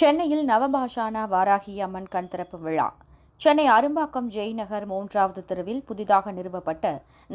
சென்னையில் நவபாஷானா வாராகி அம்மன் கண் திறப்பு விழா. சென்னை அரும்பாக்கம் ஜெய்நகர் மூன்றாவது தெருவில் புதிதாக நிறுவப்பட்ட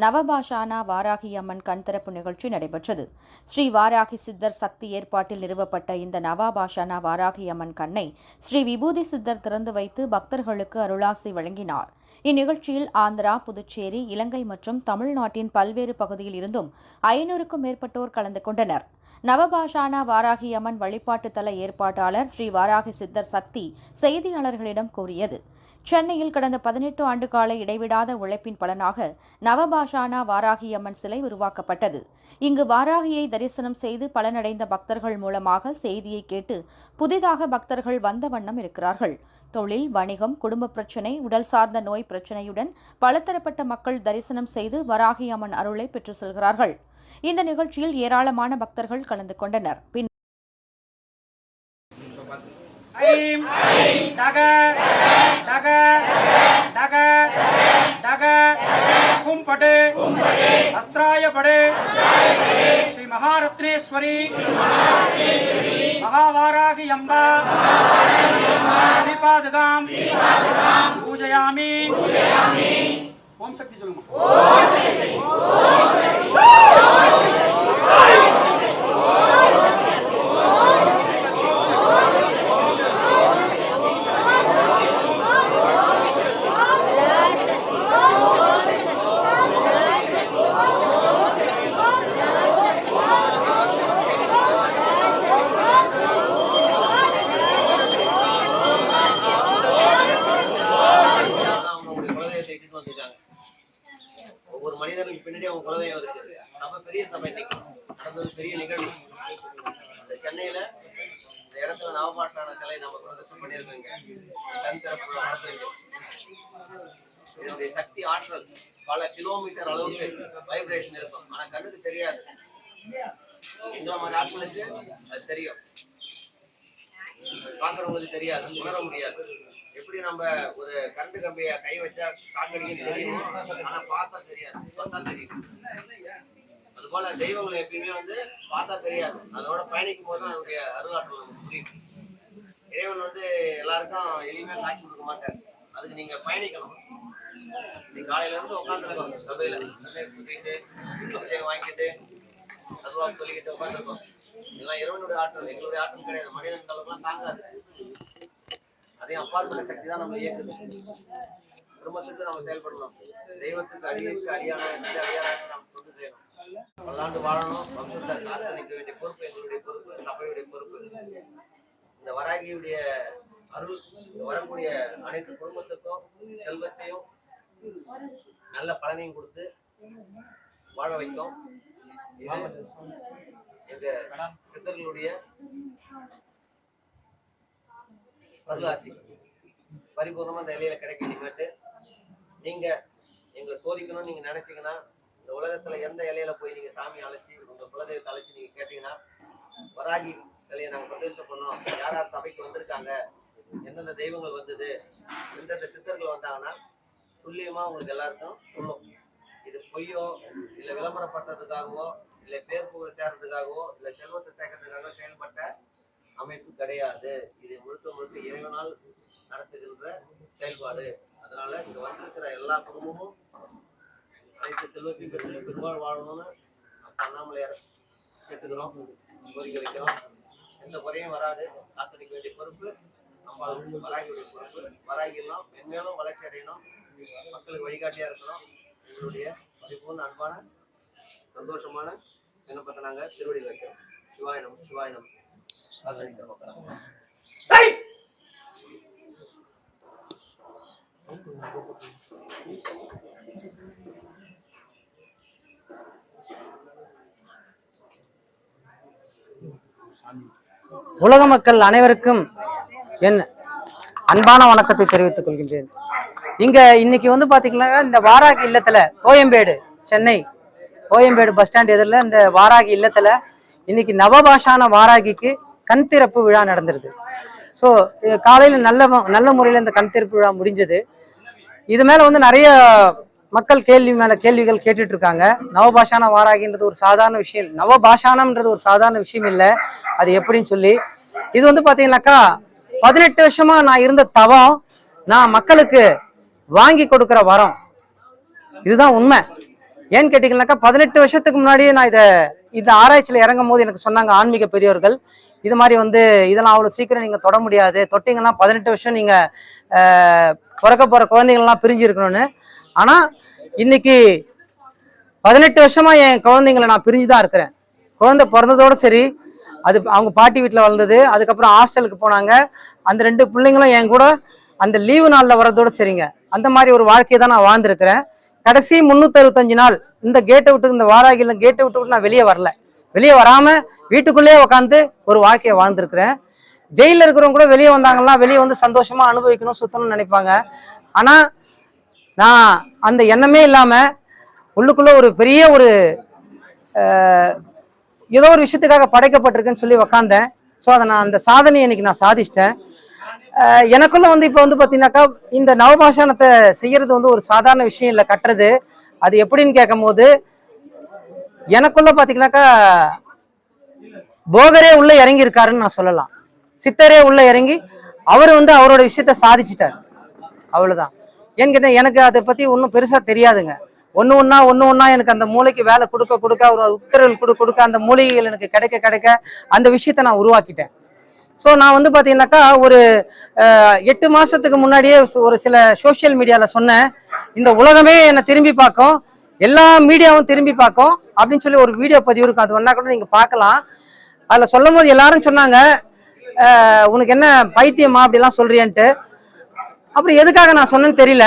நவபாஷானா வாராகி அம்மன் கண்திறப்பு நிகழ்ச்சி நடைபெற்றது. ஸ்ரீ வாராகி சித்தர் சக்தி ஏற்பாட்டில் நிறுவப்பட்ட இந்த நவபாஷானா வாராகி அம்மன் கண்ணை ஸ்ரீ விபூதி சித்தர் திறந்து வைத்து பக்தர்களுக்கு அருளாசி வழங்கினார். இந்நிகழ்ச்சியில் ஆந்திரா புதுச்சேரி இலங்கை மற்றும் தமிழ்நாட்டின் பல்வேறு பகுதியில் இருந்தும் ஐநூறுக்கும் மேற்பட்டோர் கலந்து கொண்டனர். நவபாஷானா வாராகி அம்மன் வழிபாட்டு தல ஏற்பாட்டாளர் ஸ்ரீ வாராகி சித்தர் சக்தி செய்தியாளர்களிடம் கூறியது சென்னையில் கடந்த பதினெட்டு ஆண்டு கால இடைவிடாத உழைப்பின் பலனாக நவபாஷானா வாராகி அம்மன் சிலை உருவாக்கப்பட்டது. இங்கு வாராகியை தரிசனம் செய்து பலனடைந்த பக்தர்கள் மூலமாக செய்தியை கேட்டு புதிதாக பக்தர்கள் வந்த வண்ணம் இருக்கிறார்கள். தொழில் வணிகம் குடும்ப பிரச்சினை உடல் சார்ந்த நோய் பிரச்சினையுடன் பலதரப்பட்ட மக்கள் தரிசனம் செய்து வராகி அம்மன் அருளை பெற்று செல்கிறார்கள். இந்த நிகழ்ச்சியில் ஏராளமான பக்தர்கள் கலந்து கொண்டனர். பின் ఐం డగ డగ డగ డగ కుంపటే అస్త్రాయ పడే శ్రీ మహారత్నేశ్వరి మహావారాగి అంబ శ్రీపాదుగాం పూజయామి. ఓం శక్తి జలమ சபை பெரிய சபை இன்னைக்கு நடந்தது பெரிய நிகழ்வு. இந்த சென்னையில இந்த இடத்துல நவபாட்டான சிலை நம்ம பிரதர்ஷனம் பண்ணியிருக்கோங்க. கண் திறப்பு நடத்துறீங்க இதனுடைய சக்தி ஆற்றல் பல கிலோமீட்டர் அளவுக்கு வைப்ரேஷன் இருக்கும். ஆனா கண்ணுக்கு தெரியாது. இந்த மாதிரி ஆட்களுக்கு அது தெரியும். பாக்குறவங்களுக்கு தெரியாது உணர முடியாது. எப்படி நம்ம ஒரு கரண்ட் கம்பிய கை வச்சா சாக்கடிக்கும் தெரியும். ஆனா பார்த்தா தெரியாது. சொன்னா தெரியும். அது போல தெய்வங்களை எப்பயுமே வந்து பார்த்தா தெரியாது. அதோட பயணிக்கும் போது தான் அதனுடைய அருளாற்றல் நமக்கு புரியும். இறைவன் வந்து எல்லாருக்கும் எளிமையா காட்சி கொடுக்க மாட்டார். அதுக்கு நீங்க பயணிக்கணும். நீங்க காலையில இருந்து உட்காந்துருக்கோம் சபையில. புரியிட்டு அபிஷேகம் வாங்கிட்டு அருவா சொல்லிக்கிட்டு உட்காந்துருக்கோம் இதெல்லாம் இறைவனுடைய ஆற்றல். எங்களுடைய ஆற்றல் கிடையாது. மனிதன் அளவுக்குலாம் தாங்காது. அதையும் அப்பாற்பட்ட சக்தி தான் நம்ம இயக்குது குடும்பத்துக்கு நம்ம செயல்படணும். தெய்வத்துக்கு அடியுக்கு அடியான அடியான நம்ம தொண்டு செய்யணும் பல்லாண்டு வாழணும். வம்சத்தை காத்து வேண்டிய பொறுப்பு எங்களுடைய பொறுப்பு சபையுடைய பொறுப்பு. இந்த வராகியுடைய அருள் வரக்கூடிய அனைத்து குடும்பத்துக்கும் செல்வத்தையும் நல்ல பலனையும் கொடுத்து வாழ வைக்கும். எங்க சித்தர்களுடைய அருளாசி பரிபூர்ணமாக அந்த இலையில கிடைக்கிட்டு நீங்கள் நீங்க எங்களை சோதிக்கணும்னு நீங்க நினைச்சீங்கன்னா இந்த உலகத்துல எந்த இலையில போய் நீங்க சாமி அழைச்சி உங்க குலதெய்வத்தை அழைச்சி நீங்க கேட்டீங்கன்னா வராகி சிலையை நாங்க பிரதிஷ்டை பண்ணோம். யார் யார் சபைக்கு வந்திருக்காங்க? எந்தெந்த தெய்வங்கள் வந்தது? எந்தெந்த சித்தர்கள் வந்தாங்கன்னா துல்லியமா உங்களுக்கு எல்லாருக்கும் சொல்லும். இது பொய்யோ இல்லை விளம்பரப்படுறதுக்காகவோ இல்லை பேர் புகழ் தேர்றதுக்காகவோ இல்லை செல்வத்தை சேர்க்கறதுக்காகவோ செயல்பட்ட அமைப்பு கிடையாது. இது முழுக்க முழுக்க இறைவனால் நடத்துகின்ற செயல்பாடு. அதனால இங்க வந்திருக்கிற எல்லா குடும்பமும் அனைத்து செல்வத்தையும் பெற்று பெருமாள் வாழணும்னு அண்ணாமலையார் கேட்டுக்கிறோம் கோரிக்கை வைக்கிறோம். எந்த குறையும் வராது. காத்தடிக்க வேண்டிய பொறுப்பு அம்பாள் வராகியுடைய பொறுப்பு. வராகி மென்மேலும் வளர்ச்சி அடையணும். மக்களுக்கு வழிகாட்டியா இருக்கணும். எங்களுடைய பரிபூர்ண அன்பான சந்தோஷமான விண்ணப்பத்தை நாங்கள் திருவடி வைக்கிறோம். சிவாயினம் சிவாயினம் உலக மக்கள் அனைவருக்கும் என் அன்பான வணக்கத்தை தெரிவித்துக் கொள்கின்றேன். இங்க இன்னைக்கு வந்து பாத்தீங்கன்னா இந்த வாராகி இல்லத்துல கோயம்பேடு சென்னை கோயம்பேடு பஸ் ஸ்டாண்ட் எதிரில் இந்த வாராகி இல்லத்துல இன்னைக்கு நவபாஷான வாராகிக்கு கண் திறப்பு விழா நடந்திருக்கு ஸோ காலையில் நல்ல நல்ல முறையில் இந்த கண் திறப்பு விழா முடிஞ்சது. இது மேல வந்து நிறைய மக்கள் கேள்வி மேல கேள்விகள் கேட்டுட்டு இருக்காங்க நவபாஷான வாராகின்றது ஒரு சாதாரண விஷயம். நவபாஷானம்ன்றது ஒரு சாதாரண விஷயம் இல்லை. அது எப்படின்னு சொல்லி. இது வந்து பாத்தீங்கன்னாக்கா பதினெட்டு வருஷமா நான் இருந்த தவம் நான் மக்களுக்கு வாங்கி கொடுக்கிற வரம். இதுதான் உண்மை. ஏன்னு கேட்டீங்கன்னாக்கா பதினெட்டு வருஷத்துக்கு முன்னாடியே நான் இதை இந்த ஆராய்ச்சியில் இறங்கும் போது எனக்கு சொன்னாங்க ஆன்மீக பெரியவர்கள் இது மாதிரி வந்து இதெல்லாம் அவ்வளோ சீக்கிரம் நீங்கள் தொட முடியாது. தொட்டிங்கன்னா பதினெட்டு வருஷம் நீங்கள் பிறக்க போகிற குழந்தைங்கள்லாம் பிரிஞ்சு இருக்கணும்னு ஆனால் இன்னைக்கு பதினெட்டு வருஷமாக என் குழந்தைங்களை நான் பிரிஞ்சு தான் இருக்கிறேன். குழந்தை பிறந்ததோட சரி அது அவங்க பாட்டி வீட்டில் வளர்ந்தது அதுக்கப்புறம் ஹாஸ்டலுக்கு போனாங்க. அந்த ரெண்டு பிள்ளைங்களும் என் கூட அந்த லீவு நாளில் வர்றதோடு சரிங்க. அந்த மாதிரி ஒரு வாழ்க்கையை தான் நான் வாழ்ந்துருக்கிறேன். கடைசி முந்நூற்றி அறுபத்தஞ்சு நாள் இந்த கேட்டை விட்டு இந்த வாராகில கேட்டை விட்டு விட்டு நான் வெளியே வரல. வெளியே வராமல் வீட்டுக்குள்ளேயே உட்காந்து ஒரு வாழ்க்கையை வாழ்ந்துருக்குறேன். ஜெயிலில் இருக்கிறவங்க கூட வெளியே வந்தாங்கன்னா வெளியே வந்து சந்தோஷமாக அனுபவிக்கணும் சுத்தணும்னு நினைப்பாங்க. ஆனால் நான் அந்த எண்ணமே இல்லாமல் உள்ளுக்குள்ளே ஒரு பெரிய ஒரு ஏதோ ஒரு விஷயத்துக்காக படைக்கப்பட்டிருக்குன்னு சொல்லி உக்காந்தேன். ஸோ அதை நான் அந்த சாதனையை இன்னைக்கு நான் சாதிச்சிட்டேன். அஹ், எனக்குள்ள வந்து இப்போ வந்து பார்த்தீங்கன்னாக்கா இந்த நவபாஷானத்தை செய்யறது வந்து ஒரு சாதாரண விஷயம் இல்லை கட்டுறது. அது எப்படின்னு கேட்கும்போது எனக்குள்ள பார்த்தீங்கன்னாக்கா போகரே உள்ள இறங்கி இருக்காருன்னு நான் சொல்லலாம். சித்தரே உள்ள இறங்கி அவர் வந்து அவரோட விஷயத்த சாதிச்சிட்டார். அவ்வளவுதான். ஏன்னு கேட்டா எனக்கு அதை பத்தி ஒன்றும் பெருசா தெரியாதுங்க. ஒன்று ஒன்றா ஒன்று ஒன்றா எனக்கு அந்த மூளைக்கு வேலை கொடுக்க கொடுக்க ஒரு உத்தரவு கொடு கொடுக்க அந்த மூலிகைகள் எனக்கு கிடைக்க கிடைக்க அந்த விஷயத்த நான் உருவாக்கிட்டேன். ஸோ நான் வந்து பார்த்தீங்கன்னாக்கா ஒரு எட்டு மாதத்துக்கு முன்னாடியே ஒரு சில சோஷியல் மீடியாவில் சொன்னேன். இந்த உலகமே என்னை திரும்பி பார்க்கும். எல்லா மீடியாவும் திரும்பி பார்க்கும். அப்படின்னு சொல்லி ஒரு வீடியோ பதிவு இருக்கும். அது ஒன்றா கூட நீங்கள் பார்க்கலாம். அதில் சொல்லும் போது எல்லாரும் சொன்னாங்க உனக்கு என்ன பைத்தியமா? அப்படிலாம் சொல்றியன்ட்டு. அப்புறம் எதுக்காக நான் சொன்னேன்னு தெரியல.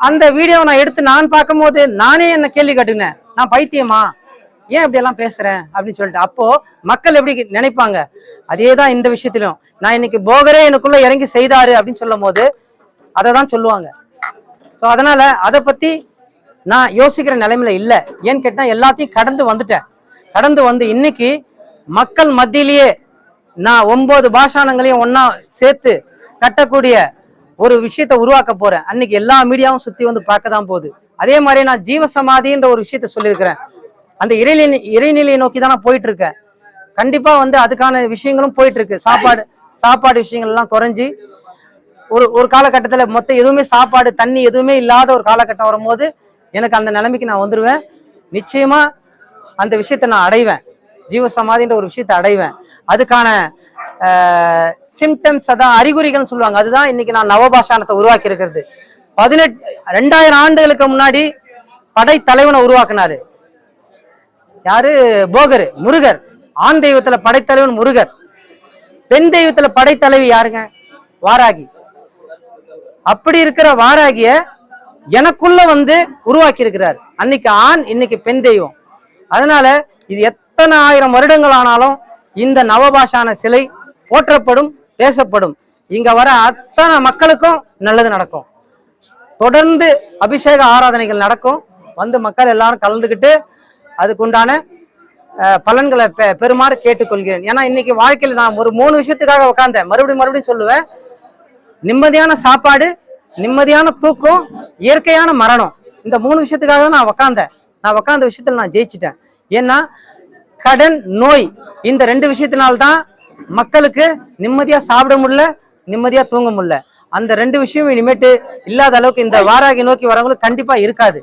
அந்த வீடியோவை நான் எடுத்து நான் பார்க்கும்போது நானே என்ன கேள்வி கேட்டுக்கினேன். நான் பைத்தியமா? ஏன் இப்படியெல்லாம் பேசுகிறேன் அப்படின்னு சொல்லிட்டு. அப்போது மக்கள் எப்படி நினைப்பாங்க? அதே தான் இந்த விஷயத்திலும். நான் இன்னைக்கு போகரே எனக்குள்ளே இறங்கி செய்தாரு அப்படின்னு சொல்லும் போது அதை தான் சொல்லுவாங்க. ஸோ அதனால் அதை பற்றி நான் யோசிக்கிற நிலைமையில இல்லை. ஏன்னு கேட்டால் எல்லாத்தையும் கடந்து வந்துட்டேன். கடந்து வந்து இன்னைக்கு மக்கள் மத்தியிலேயே நான் ஒன்பது பாஷானங்களையும் ஒன்றா சேர்த்து கட்டக்கூடிய ஒரு விஷயத்தை உருவாக்க போறேன். அன்னைக்கு எல்லா மீடியாவும் சுற்றி வந்து பார்க்க தான் போகுது. அதே மாதிரி நான் ஜீவ சமாதின்ற ஒரு விஷயத்த சொல்லியிருக்கிறேன். அந்த இறைநிலை இறைநிலையை நோக்கி தான் நான் போயிட்டு இருக்கேன் கண்டிப்பாக வந்து அதுக்கான விஷயங்களும் போயிட்டு இருக்கு சாப்பாடு சாப்பாடு விஷயங்கள்லாம் குறைஞ்சி ஒரு ஒரு காலகட்டத்தில் மொத்தம் எதுவுமே சாப்பாடு தண்ணி எதுவுமே இல்லாத ஒரு காலகட்டம் வரும்போது எனக்கு அந்த நிலைமைக்கு நான் வந்துடுவேன் நிச்சயமா அந்த விஷயத்தை நான் அடைவேன். ஜீவ சமாதின்ற ஒரு விஷயத்தை அடைவேன். அதுக்கான சிம்டம்ஸ் அதான் அறிகுறிகள்னு சொல்லுவாங்க. அதுதான் இன்னைக்கு நான் நவபாஷானத்தை உருவாக்கி இருக்கிறது பதினெட்டு ரெண்டாயிரம் ஆண்டுகளுக்கு முன்னாடி படை தலைவனை உருவாக்குனாரு. யாரு? போகர் முருகர். ஆண் தெய்வத்துல படைத்தலைவன் முருகர். பெண் தெய்வத்துல படைத்தலைவி யாருங்க? வாராகி. அப்படி இருக்கிற வாராகிய எனக்குள்ள வந்து உருவாக்கி இருக்கிறார் அன்னைக்கு ஆண் இன்னைக்கு பெண் தெய்வம். அதனால இது எத்தனை ஆயிரம் வருடங்கள் ஆனாலும் இந்த நவபாஷான சிலை போற்றப்படும் பேசப்படும். இங்க வர அத்தனை மக்களுக்கும் நல்லது நடக்கும். தொடர்ந்து அபிஷேக ஆராதனைகள் நடக்கும். வந்து மக்கள் எல்லாரும் கலந்துக்கிட்டு அதுக்குண்டான பலன்களை பெ- பெறுமாறு கேட்டுக்கொள்கிறேன். ஏன்னா இன்னைக்கு வாழ்க்கையில் நான் ஒரு மூணு விஷயத்துக்காக உட்காந்தேன் மறுபடியும் மறுபடியும் சொல்லுவேன். நிம்மதியான சாப்பாடு நிம்மதியான தூக்கம் இயற்கையான மரணம். இந்த மூணு விஷயத்துக்காக தான் நான் உக்காந்தேன். நான் உக்காந்த விஷயத்துல நான் ஜெயிச்சிட்டேன். ஏன்னா கடன் நோய் இந்த ரெண்டு விஷயத்தினால்தான் மக்களுக்கு நிம்மதியா சாப்பிட முடியல நிம்மதியா தூங்க முடியல. அந்த ரெண்டு விஷயம் இனிமேட்டு இல்லாத அளவுக்கு இந்த வாராகி நோக்கி வரவங்களுக்கு கண்டிப்பா இருக்காது.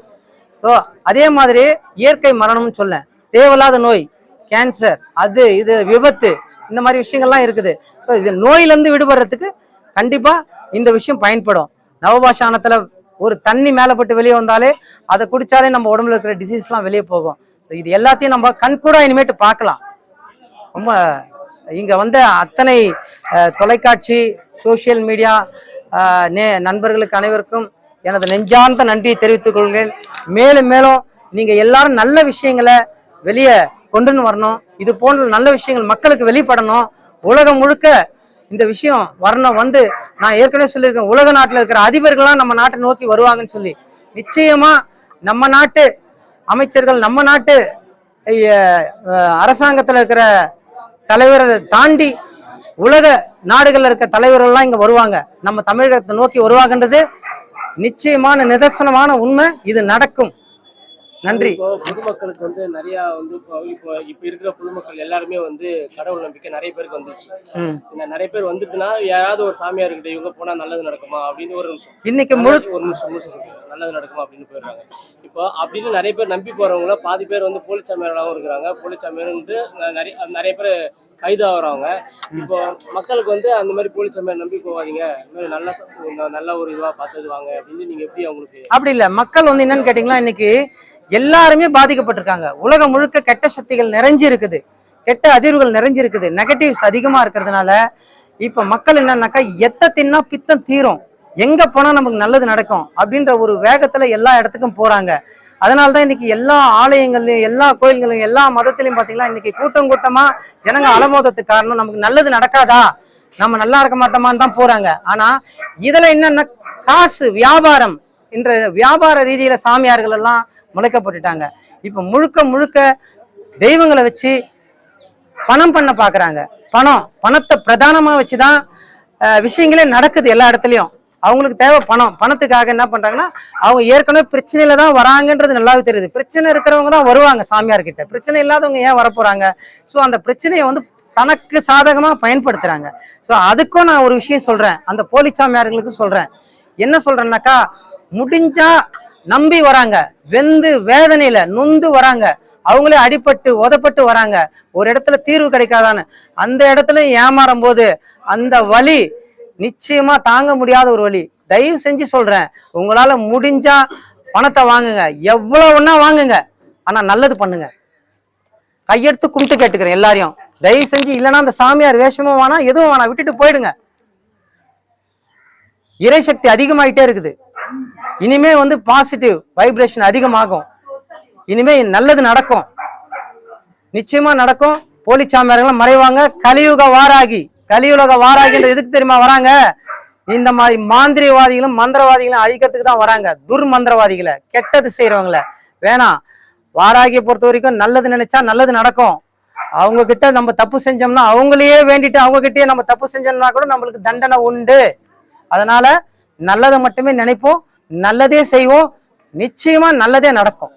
ஸோ அதே மாதிரி இயற்கை மரணம்னு சொல்லேன் தேவையில்லாத நோய் கேன்சர் அது இது விபத்து இந்த மாதிரி விஷயங்கள்லாம் இருக்குது. ஸோ இது நோயிலேருந்து விடுபடுறதுக்கு கண்டிப்பாக இந்த விஷயம் பயன்படும். நவபாஷானத்தில் ஒரு தண்ணி மேலே பட்டு வெளியே வந்தாலே அதை குடித்தாலே நம்ம உடம்புல இருக்கிற டிசீஸ்லாம் வெளியே போகும். இது எல்லாத்தையும் நம்ம கண்கூடா இனிமேட்டு பார்க்கலாம். ரொம்ப இங்கே வந்த அத்தனை தொலைக்காட்சி சோஷியல் மீடியா நே நண்பர்களுக்கு அனைவருக்கும் எனது நெஞ்சார்ந்த நன்றியை தெரிவித்துக் கொள்கிறேன். மேலும் மேலும் நீங்கள் எல்லாரும் நல்ல விஷயங்களை வெளியே கொண்டுன்னு வரணும். இது போன்ற நல்ல விஷயங்கள் மக்களுக்கு வெளிப்படணும். உலகம் முழுக்க இந்த விஷயம் வரணும் வந்து நான் ஏற்கனவே சொல்லியிருக்கேன். உலக நாட்டில் இருக்கிற அதிபர்கள்லாம் நம்ம நாட்டை நோக்கி வருவாங்கன்னு சொல்லி. நிச்சயமா நம்ம நாட்டு அமைச்சர்கள் நம்ம நாட்டு அரசாங்கத்தில் இருக்கிற தலைவரை தாண்டி உலக நாடுகளில் இருக்க தலைவர்கள்லாம் இங்கே வருவாங்க. நம்ம தமிழகத்தை நோக்கி வருவாங்கன்றது நிச்சயமான நிதர்சனமான உண்மை. இது நடக்கும். நன்றி. இப்போ பொதுமக்களுக்கு வந்து நிறைய வந்து இப்போ இப்போ இருக்கிற பொதுமக்கள் எல்லாருமே வந்து கடவுள் நம்பிக்கை நிறைய பேருக்கு. இந்த நிறைய பேர் வந்துட்டுனா யாராவது ஒரு சாமியார் கிட்ட இவங்க போனா நல்லது நடக்குமா அப்படின்னு ஒரு நிமிஷம். இன்னைக்கு முழு ஒரு நிமிஷம். நல்லது நடக்குமா அப்படின்னு போயிடுறாங்க. இப்போ அப்படின்னு நிறைய பேர் நம்பி போறவங்கள பாதி பேர் வந்து போலி சாமியாராகவும் இருக்கிறாங்க. போலி சாமியார் வந்து நிறைய நிறைய பேர் கைது ஆகுறவங்க. இப்போ மக்களுக்கு வந்து அந்த மாதிரி போலி சாமியார் நம்பி போவாதீங்க நல்ல நல்ல ஒரு இதுவா பார்த்தது வாங்க அப்படின்னு நீங்க எப்படி அவங்களுக்கு அப்படி இல்ல. மக்கள் வந்து என்னன்னு கேட்டீங்கன்னா இன்னைக்கு எல்லாருமே பாதிக்கப்பட்டிருக்காங்க. உலகம் முழுக்க கெட்ட சக்திகள் நிறைஞ்சு இருக்குது. கெட்ட அதிர்வுகள் நிறைஞ்சு இருக்குது. நெகட்டிவ்ஸ் அதிகமாக இருக்கிறதுனால இப்போ மக்கள் என்னன்னாக்கா எத்த தின்னா பித்தம் தீரும். எங்கே போனால் நமக்கு நல்லது நடக்கும் அப்படின்ற ஒரு வேகத்தில் எல்லா இடத்துக்கும் போகிறாங்க அதனால தான் இன்னைக்கு எல்லா ஆலயங்கள்லையும் எல்லா கோயில்களையும் எல்லா மதத்திலையும் பார்த்தீங்கன்னா இன்னைக்கு கூட்டம் கூட்டமாக ஜனங்க அலமோதத்துக்கு காரணம் நமக்கு நல்லது நடக்காதா? நம்ம நல்லா இருக்க மாட்டோமான்னு தான் போகிறாங்க ஆனால் இதில் என்னென்ன காசு வியாபாரம் என்ற வியாபார ரீதியில் சாமியார்கள் எல்லாம் முளைக்கப்பட்டுட்டாங்க. இப்போ முழுக்க முழுக்க தெய்வங்களை வச்சு பணம் பண்ண பார்க்குறாங்க பணம் பணத்தை பிரதானமாக வச்சு தான் விஷயங்களே நடக்குது எல்லா இடத்துலையும். அவங்களுக்கு தேவை பணம். பணத்துக்காக என்ன பண்ணுறாங்கன்னா அவங்க ஏற்கனவே பிரச்சனையில தான் வராங்கன்றது நல்லாவே தெரியுது. பிரச்சனை இருக்கிறவங்க தான் வருவாங்க சாமியார் கிட்ட பிரச்சனை இல்லாதவங்க ஏன் வரப்போகிறாங்க ஸோ அந்த பிரச்சனையை வந்து தனக்கு சாதகமாக பயன்படுத்துகிறாங்க ஸோ அதுக்கும் நான் ஒரு விஷயம் சொல்கிறேன் அந்த போலி சாமியார்களுக்கும் சொல்கிறேன் என்ன சொல்கிறேன்னாக்கா முடிஞ்சா நம்பி வராங்க வெந்து வேதனையில நொந்து வராங்க அவங்களே அடிபட்டு உதப்பட்டு வராங்க. ஒரு இடத்துல தீர்வு கிடைக்காதான்னு. அந்த இடத்துல ஏமாறும் போது அந்த வலி நிச்சயமா தாங்க முடியாத ஒரு வழி தயவு செஞ்சு சொல்றேன் உங்களால முடிஞ்சா பணத்தை வாங்குங்க. எவ்வளவுன்னா வாங்குங்க ஆனா நல்லது பண்ணுங்க. கையெடுத்து கும்பிட்டு கேட்டுக்கிறேன் எல்லாரையும். தயவு செஞ்சு இல்லைன்னா அந்த சாமியார் வேஷமும் வேணாம் எதுவும் வேணாம் விட்டுட்டு போயிடுங்க. இறைசக்தி அதிகமாயிட்டே இருக்குது. இனிமே வந்து பாசிட்டிவ் வைப்ரேஷன் அதிகமாகும். இனிமே நல்லது நடக்கும். நிச்சயமா நடக்கும். போலி சாமியார்கள் மறைவாங்க. கலியுக வாராகி. கலியுலக வாராகின்ற எதுக்கு தெரியுமா வராங்க? இந்த மாதிரி மாந்திரியவாதிகளும் மந்திரவாதிகளும் அழிக்கிறதுக்கு தான் வராங்க. துர்மந்திரவாதிகளை கெட்டது செய்யறவங்கள வேணாம் வாராகியை பொறுத்த வரைக்கும் நல்லது நினைச்சா நல்லது நடக்கும். அவங்க கிட்ட நம்ம தப்பு செஞ்சோம்னா அவங்களையே வேண்டிட்டு அவங்க கிட்டயே நம்ம தப்பு செஞ்சோம்னா கூட நம்மளுக்கு தண்டனை உண்டு. அதனால நல்லதை மட்டுமே நினைப்போம். நல்லதே செய்வோம். நிச்சயமா நல்லதே நடக்கும்.